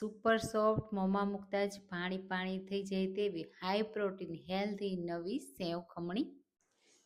Super soft મોંમાં મૂકતા જ પાણી પાણી થઈ જાય તેવી હાઈ પ્રોટીન, હેલ્ધી, નવી સેવ ખમણી.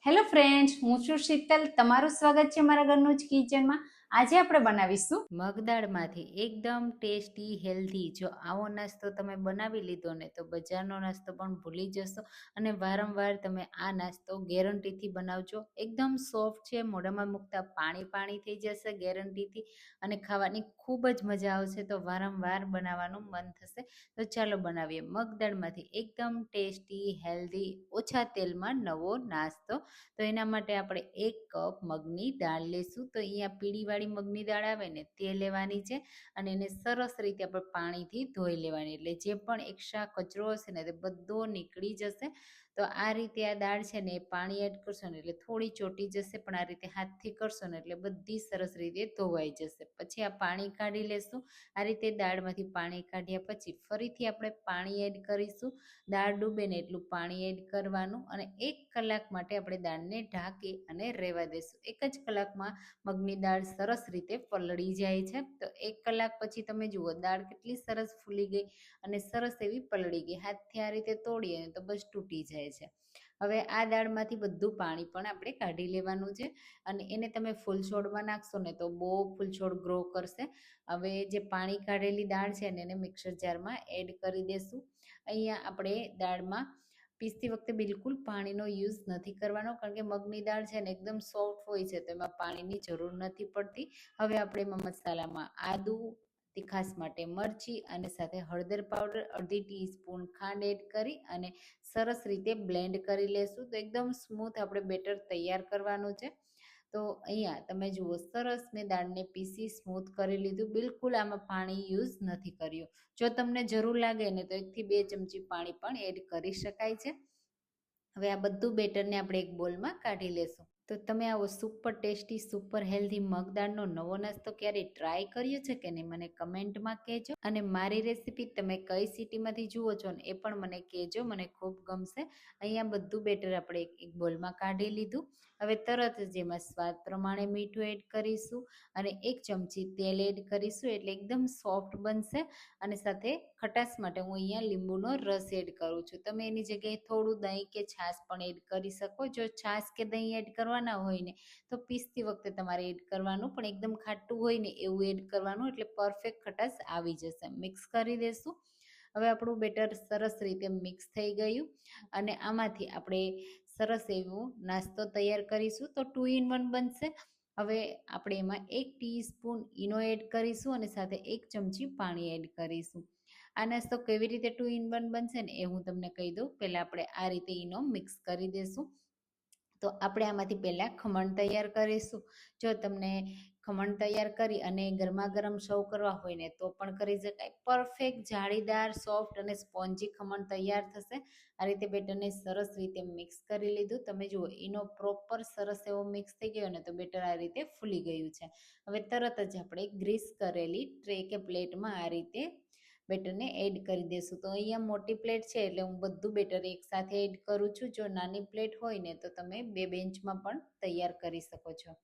હેલો ફ્રેન્ડ્સ હું છું શીતલ. તમારું સ્વાગત છે મારા ઘરનું જ કિચનમાં આજે આપણે બનાવીશું મગદાળમાંથી એકદમ ટેસ્ટી, હેલ્ધી. જો આવો નાસ્તો તમે બનાવી લીધો ને તો બજારનો નાસ્તો પણ ભૂલી જશો અને વારંવાર તમે આ નાસ્તો ગેરંટીથી બનાવજો. એકદમ સોફ્ટ છે, મોઢામાં મૂકતા પાણી પાણી થઈ જશે ગેરંટીથી અને ખાવાની ખૂબ જ મજા આવશે. તો વારંવાર બનાવવાનું મન થશે. તો ચાલો બનાવીએ. મગદાળમાંથી એકદમ ટેસ્ટી, હેલ્ધી, ઓછા તેલમાં નવો નાસ્તો. તો એના માટે આપણે એક કપ મગની દાળ લેશું. તો અહીંયા પીળીવાળી મગની દાળ આવે ને તે લેવાની છે અને એને સરસ રીતે આપણે પાણીથી ધોઈ લેવાની. એટલે જે પણ એક્સ્ટ્રા કચરો હશે ને તે બધો નીકળી જશે. તો આ રીતે આ દાળ છે ને એ પાણી એડ કરશો ને એટલે થોડી ચોટી જશે, પણ આ રીતે હાથથી કરશો ને એટલે બધી સરસ રીતે ધોવાઈ જશે. પછી આ પાણી કાઢી લેશું. આ રીતે દાળમાંથી પાણી કાઢ્યા પછી ફરીથી આપણે પાણી એડ કરીશું. દાળ ડૂબે ને એટલું પાણી એડ કરવાનું અને એક કલાક માટે આપણે દાળને ઢાંકી અને રહેવા દેશું. એક જ કલાકમાં મગની દાળ સરસ રીતે પલળી જાય છે. તો એક કલાક પછી તમે જુઓ, દાળ કેટલી સરસ ફૂલી ગઈ અને સરસ એવી પલળી ગઈ. હાથથી આ રીતે તોડીએ તો બસ તૂટી જાય છે. હવે આ દાળમાંથી બધું પાણી પણ આપણે કાઢી લેવાનું છે અને એને તમે ફૂલ છોડમાં નાખશો ને તો બહુ ફૂલ છોડ ગ્રો કરશે. હવે જે પાણી કાઢેલી દાળ છે ને એને મિક્સર જારમાં એડ કરી દેશું. અહીંયા આપણે દાળમાં પીસતી વખતે બિલકુલ પાણીનો યુઝ નથી કરવાનો, કારણ કે મગની દાળ છે ને એકદમ સોફ્ટ હોય છે, તો એમાં પાણીની જરૂર નથી પડતી. હવે આપણે એમાં મસાલામાં આદું તીખાસ માટે મરચી અને સાથે હળદર પાવડર, અડધી ટીસ્પૂન ખાંડ એડ કરી અને સરસ રીતે બ્લેન્ડ કરી લેશું. તો એકદમ સ્મૂથ આપણે બેટર તૈયાર કરવાનું છે. તો અહીંયા તમે જુઓ, સરસ મેં દાળને પીસી સ્મૂથ કરી લીધું. બિલકુલ આમાં પાણી યુઝ નથી કર્યું. જો તમને જરૂર લાગે ને તો એકથી બે ચમચી પાણી પણ એડ કરી શકાય છે. હવે આ બધું બેટરને આપણે એક બોલમાં કાઢી લેશું. તો તમે આવો સુપર ટેસ્ટી, સુપર હેલ્ધી મગદાળનો નવો નાસ્તો ક્યારેય ટ્રાય કર્યો છે કે નહીં મને કમેન્ટમાં કહેજો. અને મારી રેસીપી તમે કઈ સિટીમાંથી જુઓ છો ને એ પણ મને કહેજો. મને ખૂબ ગમશે. અહીંયા બધું બેટર આપણે એક બોલમાં કાઢી લીધું. હવે તરત જ એમાં સ્વાદ પ્રમાણે મીઠું એડ કરીશું અને એક ચમચી તેલ એડ કરીશું એટલે એકદમ સોફ્ટ બનશે અને સાથે ખટાશ માટે હું અહીંયા લીંબુનો રસ એડ કરું છું. તમે એની જગ્યાએ થોડું દહીં કે છાશ પણ એડ કરી શકો. જો છાશ કે દહીં એડ કરવાના હોય ને, તો પીસતી વખતે તમારે એડ કરવાનું પણ એકદમ ખાટું હોય ને એવું એડ કરવાનું એટલે પરફેક્ટ ખટાશ આવી જશે. મિક્સ કરી દેશું. હવે આપણું બેટર સરસ રીતે મિક્સ થઈ ગયું અને આમાંથી આપણે સરસ એવું નાસ્તો તૈયાર કરીશું. તો ટુ ઇન વન બનશે. હવે આપણે એમાં એક ટીસ્પૂન ઈનો એડ કરીશું અને સાથે એક ચમચી પાણી એડ કરીશું. આ નાસ્તો કેવી રીતે ટુ ઇન વન બનશે ને એ હું તમને કહી દઉં. પહેલાં આપણે આ રીતે ઈનો મિક્સ કરી દઈશું તો આપણે આમાંથી પહેલાં ખમણ તૈયાર કરીશું. જો તમને ખમણ તૈયાર કરી અને ગરમા ગરમ સર્વ કરવા હોય ને તો પણ કરી શકાય. પરફેક્ટ જાળીદાર સોફ્ટ અને સ્પોન્જી ખમણ તૈયાર થશે. આ રીતે બેટરને સરસ રીતે મિક્સ કરી લીધું. તમે જુઓ, એનો પ્રોપર સરસ એવો મિક્સ થઈ ગયો ને તો બેટર આ રીતે ફૂલી ગયું છે. હવે તરત જ આપણે ગ્રીસ કરેલી ટ્રે કે પ્લેટમાં આ રીતે બેટરને એડ કરી દેશું. તો અહીંયા મોટી પ્લેટ છે એટલે હું બધું બેટર એકસાથે એડ કરું છું. જો નાની પ્લેટ હોય ને તો તમે બે બેન્ચમાં પણ તૈયાર કરી શકો છો.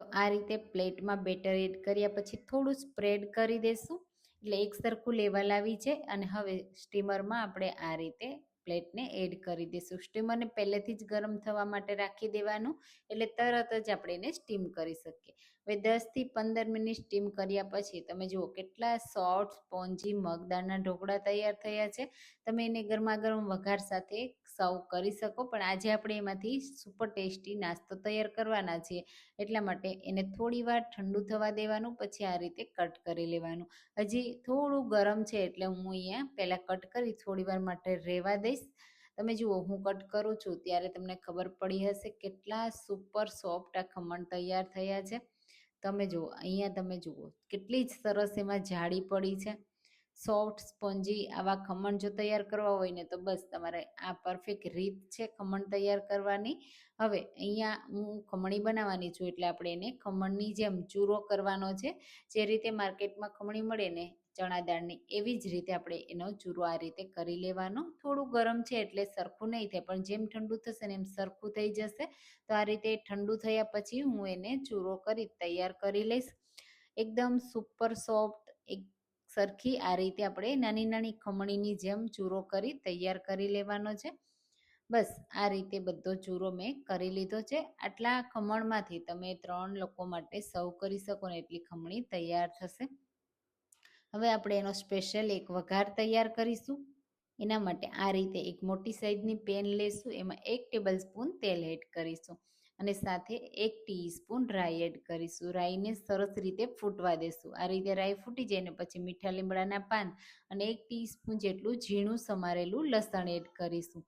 આ રીતે પ્લેટમાં બેટર એડ કર્યા પછી થોડું સ્પ્રેડ કરી દેશું. એટલે એક સરખું લેવલ આવી છે અને હવે સ્ટીમરમાં આપણે આ રીતે પ્લેટને એડ કરી દઈશું સ્ટીમરને પહેલેથી જ ગરમ થવા માટે રાખી દેવાનું. એટલે તરત જ આપણે એને સ્ટીમ કરી શકીએ. હવે દસથી પંદર મિનિટ સ્ટીમ કર્યા પછી તમે જુઓ કેટલા સોફ્ટ સ્પોન્જી મગદાળના ઢોકળા તૈયાર થયા છે. તમે એને ગરમા ગરમ વઘાર સાથે સર્વ કરી શકો, પણ આજે આપણે એમાંથી સુપર ટેસ્ટી નાસ્તો તૈયાર કરવાના છીએ. એટલા માટે એને થોડી વાર ઠંડુ થવા દેવાનું, પછી આ રીતે કટ કરી લેવાનું. હજી થોડું ગરમ છે એટલે હું અહીંયા પહેલાં કટ કરી થોડી વાર માટે રહેવા દઈશ. તમે જુઓ, હું કટ કરું છું ત્યારે તમને ખબર પડી હશે કેટલા સુપર સોફ્ટ આ ખમણ તૈયાર થયા છે. તમે જુઓ, અહીંયા તમે જુઓ, કેટલી જ સરસ એમાં જાળી પડી છે. સોફ્ટ સ્પોન્જી આવા ખમણ જો તૈયાર કરવા હોય ને તો બસ તમારે આ પરફેક્ટ રીત છે ખમણ તૈયાર કરવાની. હવે અહીંયા હું ખમણી બનાવવાની છું એટલે આપણે એને ખમણની જેમ ચૂરો કરવાનો છે. જે રીતે માર્કેટમાં ખમણી મળે ને ચણા દાળની એવી જ રીતે આપણે એનો ચૂરો આ રીતે કરી લેવાનો. થોડું ગરમ છે એટલે સરખું નહીં થાય, પણ જેમ ઠંડુ થશે ને એમ સરખું થઈ જશે. તો આ રીતે ઠંડુ થયા પછી હું એને ચૂરો કરી તૈયાર કરી લઈશ. એકદમ સુપર સોફ્ટ, એક સરખી આ રીતે આપણે નાની નાની ખમણીની જેમ ચૂરો કરી તૈયાર કરી લેવાનો છે. બસ, આ રીતે બધો ચૂરો મેં કરી લીધો છે. આટલા ખમણમાંથી તમે ત્રણ લોકો માટે સર્વ કરી શકો ને, એટલી ખમણી તૈયાર થશે. હવે આપણે એનો સ્પેશિયલ એક વઘાર તૈયાર કરીશું. એના માટે આ રીતે એક મોટી સાઈઝની પેન લેશું, એમાં એક ટેબલ સ્પૂન તેલ એડ કરીશું અને સાથે એક ટીસ્પૂન રાઈ એડ કરીશું. રાઈને સરસ રીતે ફૂટવા દેશું. આ રીતે રાઈ ફૂટી જાય ને પછી મીઠા લીમડાના પાન અને એક ટીસ્પૂન જેટલું ઝીણું સમારેલું લસણ એડ કરીશું.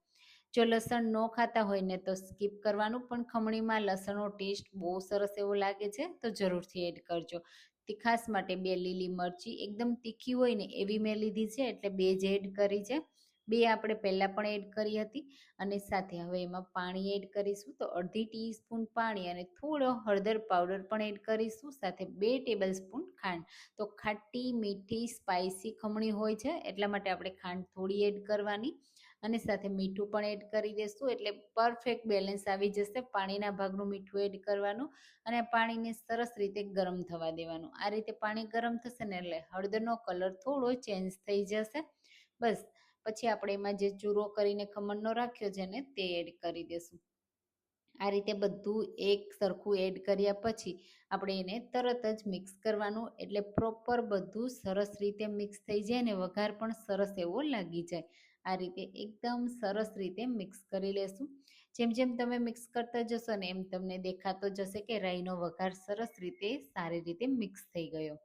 જો લસણ ન ખાતા હોય ને તો સ્કીપ કરવાનું, પણ ખમણીમાં લસણનો ટેસ્ટ બહુ સરસ એવો લાગે છે તો જરૂરથી એડ કરજો. તીખાસ માટે બે લીલી મરચી એકદમ તીખી હોય ને એવી મેં લીધી છે, એટલે બે જ એડ કરી છે. બે આપણે પહેલાં પણ એડ કરી હતી અને સાથે હવે એમાં પાણી એડ કરીશું. તો અડધી ટીસ્પૂન પાણી અને થોડો હળદર પાવડર પણ એડ કરીશું, સાથે બે ટેબલ સ્પૂન ખાંડ. તો ખાટી મીઠી સ્પાઇસી ખમણી હોય છે, એટલા માટે આપણે ખાંડ થોડી એડ કરવાની. અને સાથે મીઠું પણ એડ કરી દઈશું એટલે પરફેક્ટ બેલેન્સ આવી જશે પાણીના ભાગનું મીઠું એડ કરવાનું અને પાણીને સરસ રીતે ગરમ થવા દેવાનું. આ રીતે પાણી ગરમ થશે ને એટલે હળદરનો કલર થોડો ચેન્જ થઈ જશે. બસ, પછી આપણે એમાં જે ચૂરો કરીને ખમણનો રાખ્યો છે ને તે એડ કરી દેશું. આ રીતે બધું એક સરખું એડ કર્યા પછી આપણે એને તરત જ મિક્સ કરવાનું એટલે પ્રોપર બધું સરસ રીતે મિક્સ થઈ જાય ને વઘાર પણ સરસ એવો લાગી જાય. આ રીતે એકદમ સરસ રીતે મિક્સ કરી લેશું. જેમ જેમ તમે મિક્સ કરતા જશો ને એમ તમને દેખાતો જશે કે રાઈનો વઘાર સરસ રીતે સારી રીતે મિક્સ થઈ ગયો.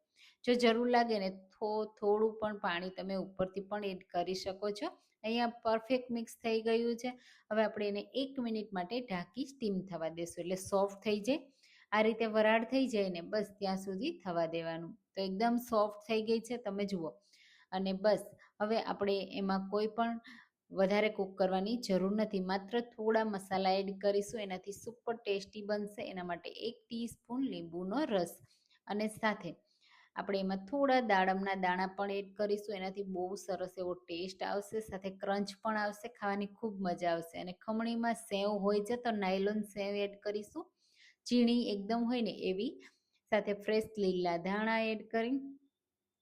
જો જરૂર લાગે ને થો, થોડું પણ પાણી તમે ઉપરથી પણ એડ કરી શકો છો. અહીંયા પરફેક્ટ મિક્સ થઈ ગયું છે. હવે આપણે એને એક મિનિટ માટે ઢાંકી સ્ટીમ થવા દેશું એટલે સોફ્ટ થઈ જાય. આ રીતે વરાળ થઈ જાય ને બસ ત્યાં સુધી થવા દેવાનું. તો એકદમ સોફ્ટ થઈ ગઈ છે. તમે જુઓ. અને બસ હવે આપણે એમાં કોઈ પણ વધારે કૂક કરવાની જરૂર નથી. માત્ર થોડા મસાલા એડ કરીશું, એનાથી સુપર ટેસ્ટી બનશે. એના માટે એક ટીસ્પૂન લીંબુનો રસ. અને સાથે આપણે એમાં થોડા દાડમના દાણા પણ એડ કરીશું. એનાથી બહુ સરસ એવો ટેસ્ટ આવશે. સાથે ક્રંચ પણ આવશે. ખાવાની ખૂબ મજા આવશે. અને ખમણીમાં સેવ હોય છે તો નાયલોન સેવ એડ કરીશું. ઝીણી એકદમ હોય ને એવી. સાથે ફ્રેશ લીલા ધાણા એડ કરી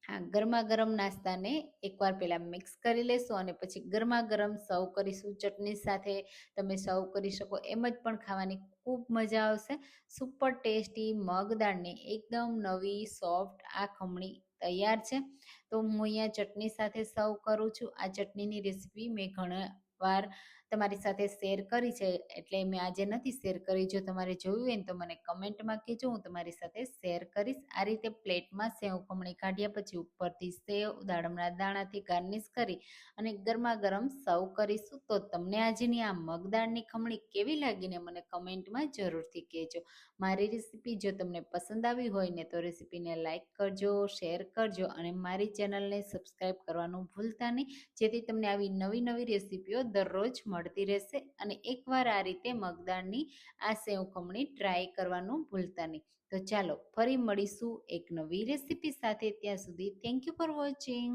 હા ગરમા ગરમ નાસ્તાને એકવાર પહેલાં મિક્સ કરી લેશું અને પછી ગરમા ગરમ સર્વ કરીશું. ચટણી સાથે તમે સર્વ કરી શકો, એમ જ પણ ખાવાની ખૂબ મજા આવશે. સુપર ટેસ્ટી મગદાળની એકદમ નવી, સોફ્ટ આ ખમણી તૈયાર છે. તો હું અહીંયા ચટણી સાથે સર્વ કરું છું. આ ચટણીની રેસીપી મેં ઘણા વાર તમારી સાથે શેર કરી છે, એટલે મેં આજે નથી શેર કરી. જો તમારે જોયું હોય ને તો મને કમેન્ટમાં કહેજો, હું તમારી સાથે શેર કરીશ. આ રીતે પ્લેટમાં સેવ ખમણી કાઢ્યા પછી ઉપરથી સેવ, દાડમના દાણાથી ગાર્નિશ કરી અને ગરમા ગરમ સર્વ કરીશું. તો તમને આજની આ મગદાળની ખમણી કેવી લાગીને મને કમેન્ટમાં જરૂરથી કહેજો. મારી રેસીપી જો તમને પસંદ આવી હોય ને તો રેસીપીને લાઇક કરજો શેર કરજો અને મારી ચેનલને સબસ્ક્રાઈબ કરવાનું ભૂલતા નહીં. જેથી તમને આવી નવી નવી રેસીપીઓ દરરોજ મળતી રહેશે અને એકવાર આ રીતે મગદાળની આ સેવ ખમણી ટ્રાય કરવાનું ભૂલતા નહીં. તો ચાલો ફરી મળીશું એક નવી રેસીપી સાથે. ત્યાં સુધી થેન્ક યુ ફોર વોચિંગ